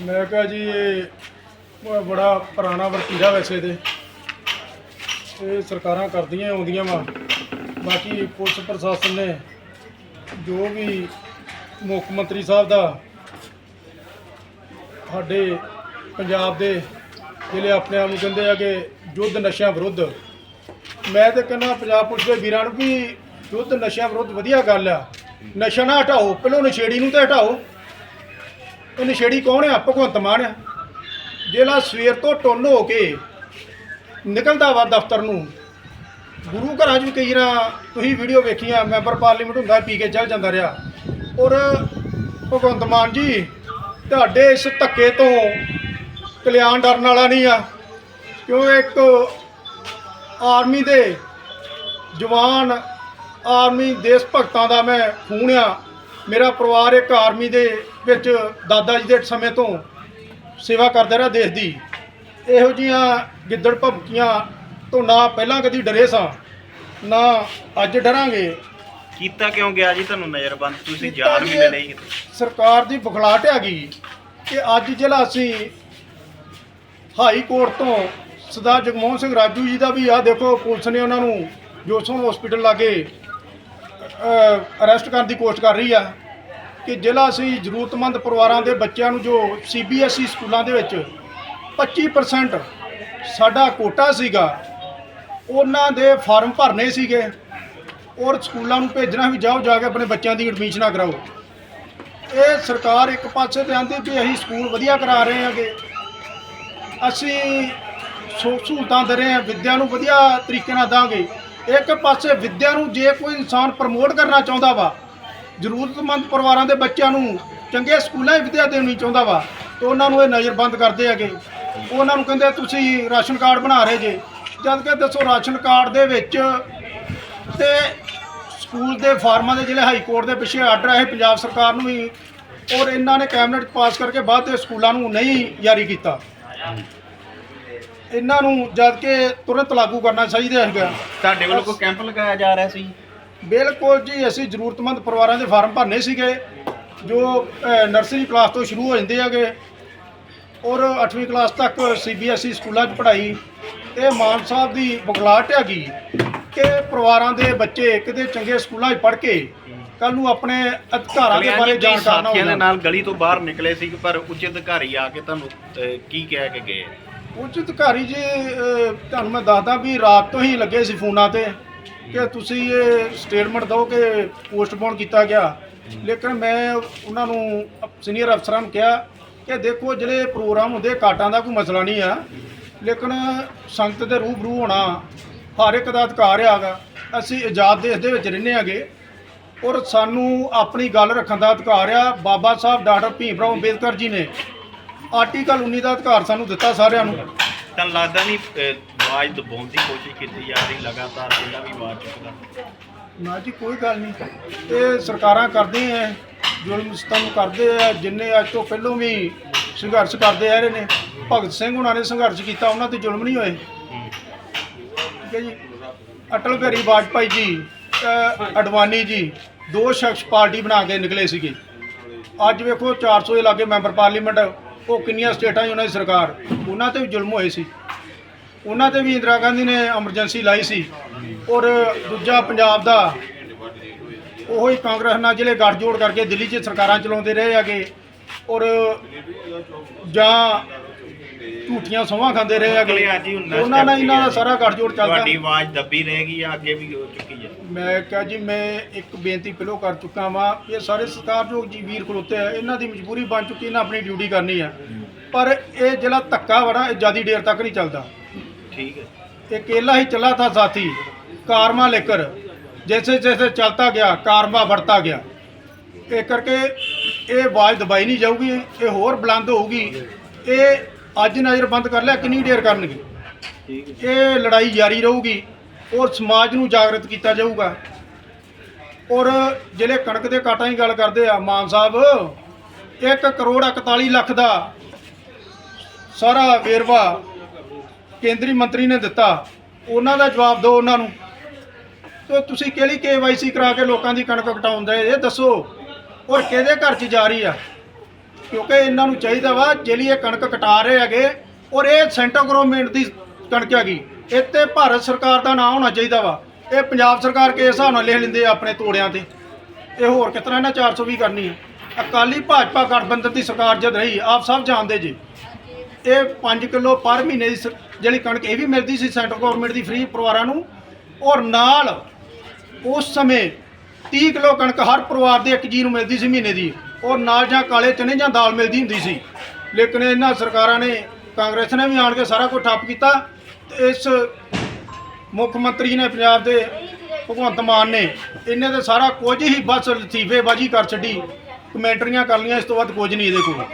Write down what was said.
ਮੈਂ ਕਿਹਾ ਜੀ ਇਹ ਬ- ਬੜਾ ਪੁਰਾਣਾ ਵਰਤੀਰਾ ਵੈਸੇ ਤੇ। ਇਹ ਸਰਕਾਰਾਂ ਕਰਦੀਆਂ ਹੀ ਆਉਂਦੀਆਂ ਵਾ। ਬਾਕੀ ਪੁਲਿਸ ਪ੍ਰਸ਼ਾਸਨ ਨੇ ਜੋ ਵੀ ਮੁੱਖ ਮੰਤਰੀ ਸਾਹਿਬ ਦਾ ਸਾਡੇ ਪੰਜਾਬ ਦੇ ਜਿਹੜੇ ਆਪਣੇ ਆਪ ਨੂੰ ਕਹਿੰਦੇ ਆ ਕਿ ਯੁੱਧ ਨਸ਼ਿਆਂ ਵਿਰੁੱਧ। ਮੈਂ ਤੇ ਕਹਿੰਦਾ ਪੰਜਾਬ ਪੁਲਿਸ ਦੇ ਵੀਰਾਂ ਨੂੰ ਵੀ ਯੁੱਧ ਨਸ਼ਿਆਂ ਵਿਰੁੱਧ ਵਧੀਆ ਗੱਲ ਆ। ਨਸ਼ਾ ਨਾ ਹਟਾਓ, ਪਹਿਲਾਂ ਨਸ਼ੇੜੀ ਨੂੰ ਤਾਂ ਹਟਾਓ। ਇਹ ਨਸ਼ੇੜੀ ਕੌਣ ਆ? ਭਗਵੰਤ ਮਾਨ ਆ। ਜਿਹੜਾ ਸਵੇਰ ਤੋਂ ਟੁੰਨ ਹੋ ਕੇ ਨਿਕਲਦਾ ਵਾ ਦਫ਼ਤਰ ਨੂੰ। ਗੁਰੂ ਘਰਾਂ 'ਚ ਵੀ ਕਈ ਨਾ ਤੁਸੀਂ ਵੀਡੀਓ ਵੇਖੀਆਂ, ਮੈਂਬਰ ਪਾਰਲੀਮੈਂਟ ਹੁੰਦਾ, ਪੀ ਕੇ ਚੱਲ ਜਾਂਦਾ ਰਿਹਾ। ਔਰ ਭਗਵੰਤ ਮਾਨ ਜੀ, ਤੁਹਾਡੇ ਇਸ ਧੱਕੇ ਤੋਂ ਕਲਿਆਣ ਡਰਨ ਵਾਲਾ ਨਹੀਂ ਆ। ਕਿਉਂ ਇੱਕ ਆਰਮੀ ਦੇ ਜਵਾਨ, ਆਰਮੀ ਦੇਸ਼ ਭਗਤਾਂ ਦਾ ਮੈਂ ਖੂਨ ਆ। ਮੇਰਾ ਪਰਿਵਾਰ ਇੱਕ ਆਰਮੀ ਦੇ ਵਿੱਚ ਦਾਦਾ ਜੀ ਦੇ ਸਮੇਂ ਤੋਂ ਸੇਵਾ ਕਰਦਾ ਰਿਹਾ ਦੇਸ਼ ਦੀ। ਇਹੋ ਜੀਆਂ ਗਿੱਦੜ ਭਮਕੀਆਂ ਤੋਂ ਨਾ ਪਹਿਲਾਂ ਕਦੀ ਡਰੇ ਸਾਂ ਨਾ ਅੱਜ ਡਰਾਂਗੇ। ਕੀਤਾ ਕਿਉਂ ਗਿਆ ਜੀ ਤੁਹਾਨੂੰ ਨਜ਼ਰਬੰਦ? ਤੁਸੀਂ ਜੀ ਵੀ ਲੈ ਲਈ ਕਿਤੇ। ਸਰਕਾਰ ਦੀ ਬੁਖਲਾਹਟ ਹੈਗੀ ਕਿ ਅੱਜ ਜਿਹੜਾ ਅਸੀਂ ਹਾਈ ਕੋਰਟ ਤੋਂ ਸਰਦਾਰ ਜਗਮੋਹਨ ਸਿੰਘ ਰਾਜੂ ਜੀ ਦਾ ਵੀ ਆ ਦੇਖੋ ਪੁਲਿਸ ਨੇ ਉਹਨਾਂ ਨੂੰ ਜੋਸਨ ਹਸਪੀਟਲ ਲਾਗੇ ਅਰੈਸਟ ਕਰਨ ਦੀ ਕੋਸ਼ਿਸ਼ ਕਰ ਰਹੀ ਆ ਕਿ ਜ਼ਿਲ੍ਹਾ ਅਸੀਂ ਜ਼ਰੂਰਤਮੰਦ ਪਰਿਵਾਰਾਂ ਦੇ ਬੱਚਿਆਂ ਨੂੰ ਜੋ ਸੀਬੀਐਸਈ ਸਕੂਲਾਂ ਦੇ ਵਿੱਚ 25% ਸਾਡਾ ਕੋਟਾ ਸੀਗਾ, ਉਹਨਾਂ ਦੇ ਫਾਰਮ ਭਰਨੇ ਸੀਗੇ ਔਰ ਸਕੂਲਾਂ ਨੂੰ ਭੇਜਣਾ ਵੀ ਜਾਓ, ਜਾ ਕੇ ਆਪਣੇ ਬੱਚਿਆਂ ਦੀ ਐਡਮਿਸ਼ਨਾਂ ਕਰਾਓ। ਇਹ ਸਰਕਾਰ ਇੱਕ ਪਾਸੇ ਤੇ ਆਂਦੀ ਵੀ ਅਸੀਂ ਸਕੂਲ ਵਧੀਆ ਕਰਾ ਰਹੇ ਹਾਂਗੇ। ਅਸੀਂ ਸੁੱਖ ਸਹੂਲਤਾਂ ਦੇ ਰਹੇ ਹਾਂ, ਵਿੱਦਿਆ ਨੂੰ ਵਧੀਆ ਤਰੀਕੇ ਨਾਲ ਦਾਂਗੇ। ਇੱਕ ਪਾਸੇ ਵਿੱਦਿਆ ਨੂੰ ਜੇ ਕੋਈ ਇਨਸਾਨ ਪ੍ਰਮੋਟ ਕਰਨਾ ਚਾਹੁੰਦਾ ਵਾ, ਜ਼ਰੂਰਤਮੰਦ ਪਰਿਵਾਰਾਂ ਦੇ ਬੱਚਿਆਂ ਨੂੰ ਚੰਗੇ ਸਕੂਲਾਂ 'ਚ ਵਿੱਦਿਆ ਦੇਣੀ ਚਾਹੁੰਦਾ ਵਾ, ਤੇ ਉਹਨਾਂ ਨੂੰ ਇਹ ਨਜ਼ਰਬੰਦ ਕਰਦੇ ਹੈਗੇ। ਉਹਨਾਂ ਨੂੰ ਕਹਿੰਦੇ ਤੁਸੀਂ ਰਾਸ਼ਨ ਕਾਰਡ ਬਣਾ ਰਹੇ ਜੇ। ਜਦ ਕਿ ਦੱਸੋ ਰਾਸ਼ਨ ਕਾਰਡ ਦੇ ਵਿੱਚ ਤੇ ਸਕੂਲ ਦੇ ਫਾਰਮਾਂ ਦੇ ਜਿਹੜੇ ਹਾਈ ਕੋਰਟ ਦੇ ਪਿੱਛੇ ਆਰਡਰ ਆਏ ਪੰਜਾਬ ਸਰਕਾਰ ਨੂੰ ਵੀ, ਔਰ ਇਹਨਾਂ ਨੇ ਕੈਬਨਿਟ ਪਾਸ ਕਰਕੇ ਬਾਅਦ ਦੇ ਸਕੂਲਾਂ ਨੂੰ ਨਹੀਂ ਜਾਰੀ ਕੀਤਾ। ਇਹਨਾਂ ਨੂੰ ਜਦ ਕਿ ਤੁਰੰਤ ਲਾਗੂ ਕਰਨਾ ਚਾਹੀਦਾ ਹੈਗਾ। ਤੁਹਾਡੇ ਵੱਲੋਂ ਕੋਈ ਕੈਂਪ ਲਗਾਇਆ ਜਾ ਰਿਹਾ ਸੀ? ਬਿਲਕੁਲ ਜੀ ਅਸੀਂ ਜ਼ਰੂਰਤਮੰਦ ਪਰਿਵਾਰਾਂ ਦੇ ਫਾਰਮ ਭਰਨੇ ਸੀਗੇ ਜੋ ਨਰਸਰੀ ਕਲਾਸ ਤੋਂ ਸ਼ੁਰੂ ਹੋ ਜਾਂਦੇ ਹੈਗੇ। ਔਰ 8ਵੀਂ ਕਲਾਸ ਤੱਕ ਸੀਬੀਐਸਈ ਸਕੂਲਾਂ 'ਚ ਪੜ੍ਹਾਈ। ਇਹ ਮਾਨ ਸਾਹਿਬ ਦੀ ਬੁਖਲਾਹਟ ਹੈਗੀ ਕਿ ਪਰਿਵਾਰਾਂ ਦੇ ਬੱਚੇ ਕਿਤੇ ਚੰਗੇ ਸਕੂਲਾਂ 'ਚ ਪੜ੍ਹ ਕੇ ਕੱਲ ਨੂੰ ਆਪਣੇ ਅਧਿਕਾਰਾਂ ਦੇ ਬਾਰੇ ਜਾਣਕਾਰ ਨਾ ਸਾਥੀਆਂ ਦੇ ਹੋਣ। ਨਾਲ ਗਲੀ ਤੋਂ ਬਾਹਰ ਨਿਕਲੇ ਸੀ ਪਰ ਉੱਚ ਅਧਿਕਾਰੀ ਆ ਕੇ ਤੁਹਾਨੂੰ ਕੀ ਕਹਿ ਕੇ ਗਏ? ਉੱਚ ਅਧਿਕਾਰੀ ਜੀ ਅਹ, ਤੁਹਾਨੂੰ ਮੈਂ ਦੱਸਦਾ ਵੀ ਰਾਤ ਤੋਂ ਹੀ ਲੱਗੇ ਸੀ ਫੋਨਾਂ ਤੇ ਕਿ ਤੁਸੀਂ ਇਹ ਸਟੇਟਮੈਂਟ ਦਿਓ ਕਿ ਪੋਸਟਪੋਨ ਕੀਤਾ ਗਿਆ। ਲੇਕਿਨ ਮੈਂ ਉਹਨਾਂ ਨੂੰ ਸੀਨੀਅਰ ਅਫਸਰਾਂ ਨੂੰ ਕਿਹਾ ਕਿ ਦੇਖੋ ਜਿਹੜੇ ਪ੍ਰੋਗਰਾਮ ਹੁੰਦੇ ਕਾਟਾਂ ਦਾ ਕੋਈ ਮਸਲਾ ਨਹੀਂ ਆ। ਲੇਕਿਨ ਸੰਗਤ ਦੇ ਰੂਬਰੂ ਹੋਣਾ ਹਰ ਇੱਕ ਦਾ ਅਧਿਕਾਰ ਹੈਗਾ ਅਸੀਂ ਆਜ਼ਾਦ ਦੇਸ਼ ਦੇ ਵਿੱਚ ਰਹਿੰਦੇ ਹੈਗੇ ਔਰ ਸਾਨੂੰ ਆਪਣੀ ਗੱਲ ਰੱਖਣ ਦਾ ਅਧਿਕਾਰ ਆ। ਬਾਬਾ ਸਾਹਿਬ ਡਾਕਟਰ ਭੀਮ ਰਾਓ ਅੰਬੇਦਕਰ ਜੀ ਨੇ ਆਰਟੀਕਲ 19 ਦਾ ਅਧਿਕਾਰ ਸਾਨੂੰ ਦਿੱਤਾ ਸਾਰਿਆਂ ਨੂੰ। ਤਾਂ ਲੱਗਦਾ ਨਹੀਂ ਆਵਾਜ਼ ਦਬਾਉਣ ਦੀ ਕੋਸ਼ਿਸ਼ ਕੀਤੀ ਜਾ ਰਹੀ ਲਗਾਤਾਰ ਜਿਹੜਾ ਵੀ ਆਵਾਜ਼ ਚੁੱਕਦਾ। ਨਾ ਜੀ ਕੋਈ ਗੱਲ ਨਹੀਂ। ਇਹ ਸਰਕਾਰਾਂ ਕਰਦੀਆਂ ਐ ਜ਼ੁਲਮ ਸਤਮ ਕਰਦੇ ਆ ਜਿੰਨੇ ਅੱਜ ਤੋਂ ਪਹਿਲਾਂ ਵੀ ਸੰਘਰਸ਼ ਕਰਦੇ ਆ ਰਹੇ ਨੇ। ਭਗਤ ਸਿੰਘ ਉਹਨਾਂ ਨੇ ਸੰਘਰਸ਼ ਕੀਤਾ ਉਹਨਾਂ ਤੇ ਜ਼ੁਲਮ ਨਹੀਂ ਹੋਏ। ਠੀਕ ਹੈ ਜੀ। ਅਟਲ ਬਿਹਾਰੀ ਵਾਜਪਾਈ ਜੀ ਅਡਵਾਨੀ ਜੀ ਦੋ ਸ਼ਖਸ ਪਾਰਟੀ ਬਣਾ ਕੇ ਨਿਕਲੇ ਸੀਗੇ। ਅੱਜ ਵੇਖੋ 400 ਦੇ ਲਾਗੇ ਮੈਂਬਰ ਪਾਰਲੀਮੈਂਟ ਉਹ ਕਿੰਨੀਆਂ ਸਟੇਟਾਂ 'ਚ ਉਹਨਾਂ ਦੀ ਸਰਕਾਰ? ਉਹਨਾਂ ਤੇ ਵੀ ਜ਼ੁਲਮ ਹੋਏ ਸੀ। ਉਹਨਾਂ ਤੇ ਵੀ ਇੰਦਰਾ ਗਾਂਧੀ ਨੇ ਐਮਰਜੈਂਸੀ ਲਾਈ ਸੀ। ਔਰ ਦੂਜਾ ਪੰਜਾਬ ਦਾ, ਉਹ ਹੀ ਕਾਂਗਰਸ ਨਾਲ ਜਿਹੜੇ ਗੱਠਜੋੜ ਕਰਕੇ ਦਿੱਲੀ 'ਚ ਸਰਕਾਰਾਂ ਚਲਾਉਂਦੇ ਰਹੇ ਹੈਗੇ। ਔਰ ਜਾਂ ਝੂਠੀਆਂ ਸੋਹਾਂ ਖਾਂਦੇ ਰਹੇ ਅਗਲੇ। ਅੱਜ ਹੀ ਹੁਣ ਉਹਨਾਂ ਨਾਲ ਇਹਨਾਂ ਦਾ ਸਾਰਾ ਗੱਠਜੋੜ ਚੱਲਦਾ। ਤੁਹਾਡੀ ਆਵਾਜ਼ ਦੱਬੀ ਰਹੇਗੀ ਜਾਂ ਅੱਗੇ ਵੀ ਹੋ ਚੁੱਕੀ ਹੈ? ਮੈਂ ਕਿਹਾ ਜੀ ਮੈਂ ਇੱਕ ਬੇਨਤੀ ਪਹਿਲੋਂ ਕਰ ਚੁੱਕਾ ਵਾਂ। ਇਹ ਸਾਰੇ ਸਰਕਾਰਯੋਗ ਜੀ ਵੀਰ ਖਲੋਤੇ ਆ ਇਹਨਾਂ ਦੀ ਮਜਬੂਰੀ ਬਣ ਚੁੱਕੀ ਇਹਨਾਂ ਆਪਣੀ ਡਿਊਟੀ ਕਰਨੀ ਆ। ਪਰ ਇਹ ਜਿਹੜਾ ਧੱਕਾ ਵੜਾ ਇਹ ਜਿਆਦੀ ਦੇਰ ਤੱਕ ਨਹੀਂ ਚੱਲਦਾ। ਠੀਕ ਹੈ। ਇਹ ਕੇਲਾ ਹੀ ਚੱਲਾ ਥਾ ਸਾਥੀ ਕਾਰਮਾ ਲੇਕਰ। ਜੈਸੇ ਜੈਸੇ ਚਲਤਾ ਗਿਆ ਕਾਰਮਾ ਵੜਤਾ ਗਿਆ। ਇਹ ਕਰਕੇ ਇਹ ਆਵਾਜ਼ ਦਬਾਈ ਨਹੀਂ ਜਾਊਗੀ ਇਹ ਹੋਰ ਬੁਲੰਦ ਹੋਊਗੀ। ਇਹ ਅੱਜ ਨਜ਼ਰਬੰਦ ਕਰ ਲਿਆ, ਕਿੰਨੀ ਦੇਰ ਕਰਨਗੇ? ਇਹ ਲੜਾਈ ਜਾਰੀ ਰਹੂਗੀ ਔਰ ਸਮਾਜ ਨੂੰ ਜਾਗਰਤ ਕੀਤਾ ਜਾਊਗਾ। ਔਰ ਜਿਹੜੇ ਕਣਕ ਦੇ ਕਾਟਾਂ ਦੀ ਗੱਲ ਕਰਦੇ ਆ, ਮਾਨ ਸਾਹਿਬ 1 ਕਰੋੜ 41 ਲੱਖ ਦਾ ਸਾਰਾ ਵੇਰਵਾ ਕੇਂਦਰੀ ਮੰਤਰੀ ਨੇ ਦਿੱਤਾ। ਉਹਨਾਂ ਦਾ ਜਵਾਬ ਦਿਓ ਉਹਨਾਂ ਨੂੰ। ਤੇ ਤੁਸੀਂ ਕਿਹੜੀ ਕੇਵਾਈਸੀ ਕਰਾ ਕੇ ਲੋਕਾਂ ਦੀ ਕਣਕ ਕਟਾਉਂਦੇ? ਇਹ ਦੱਸੋ। ਔਰ ਕਿਹਦੇ ਘਰ 'ਚ ਜਾ ਰਹੀ ਆ? ਕਿਉਂਕਿ ਇਹਨਾਂ ਨੂੰ ਚਾਹੀਦਾ ਵਾ ਜਿਹੜੀ ਇਹ ਕਣਕ ਕਟਾ ਰਹੇ ਹੈਗੇ ਔਰ ਇਹ ਸੈਂਟਰ ਗਵਰਨਮੈਂਟ ਦੀ ਕਣਕ ਹੈਗੀ, ਇੱਥੇ ਭਾਰਤ ਸਰਕਾਰ ਦਾ ਨਾਂ ਹੋਣਾ ਚਾਹੀਦਾ ਵਾ। ਇਹ ਪੰਜਾਬ ਸਰਕਾਰ ਕੇ ਹਿਸਾਬ ਨਾਲ ਲਿਖ ਲੈਂਦੇ ਆਪਣੇ ਤੋੜਿਆਂ ਤੇ। ਇਹ ਹੋਰ ਕਿਸ ਤਰ੍ਹਾਂ ਇਹਨਾਂ 420 ਕਰਨੀ ਹੈ ਅਕਾਲੀ ਭਾਜਪਾ ਗਠਬੰਧਨ ਦੀ ਸਰਕਾਰ ਜਦ ਰਹੀ, ਆਪ ਸਭ ਜਾਣਦੇ ਜੀ। ਇਹ 5 ਕਿਲੋ ਪਰ ਮਹੀਨੇ ਦੀ ਸ- ਜਿਹੜੀ ਕਣਕ ਇਹ ਵੀ ਮਿਲਦੀ ਸੀ ਸੈਂਟਰ ਗਵਰਨਮੈਂਟ ਦੀ ਫ੍ਰੀ ਪਰਿਵਾਰਾਂ ਨੂੰ। ਔਰ ਨਾਲ ਉਸ ਸਮੇਂ 30 ਕਿਲੋ ਕਣਕ ਹਰ ਪਰਿਵਾਰ ਦੇ ਇੱਕ ਜੀ ਨੂੰ ਮਿਲਦੀ ਸੀ ਮਹੀਨੇ ਦੀ। ਉਹ ਨਾਲ ਜਾਂ ਕਾਲੇ ਚਨੇ ਜਾਂ ਦਾਲ ਮਿਲਦੀ ਹੁੰਦੀ ਸੀ। ਲੇਕਿਨ ਇਹਨਾਂ ਸਰਕਾਰਾਂ ਨੇ, ਕਾਂਗਰਸ ਨੇ ਵੀ ਆਣ ਕੇ ਸਾਰਾ ਕੁਝ ਠੱਪ ਕੀਤਾ। ਤੇ ਇਸ ਮੁੱਖ ਮੰਤਰੀ ਨੇ ਪੰਜਾਬ ਦੇ ਭਗਵੰਤ ਮਾਨ ਨੇ ਇਹਨੇ ਤੇ ਸਾਰਾ ਕੁਝ ਹੀ ਬਸ ਲਤੀਫੇਬਾਜ਼ੀ ਕਰ ਛੱਡੀ। ਕਮੈਂਟਰੀਆਂ ਕਰ ਲੀਆਂ ਇਸ ਤੋਂ ਵੱਧ ਕੁਝ ਨਹੀਂ ਇਹਦੇ ਕੋਲ।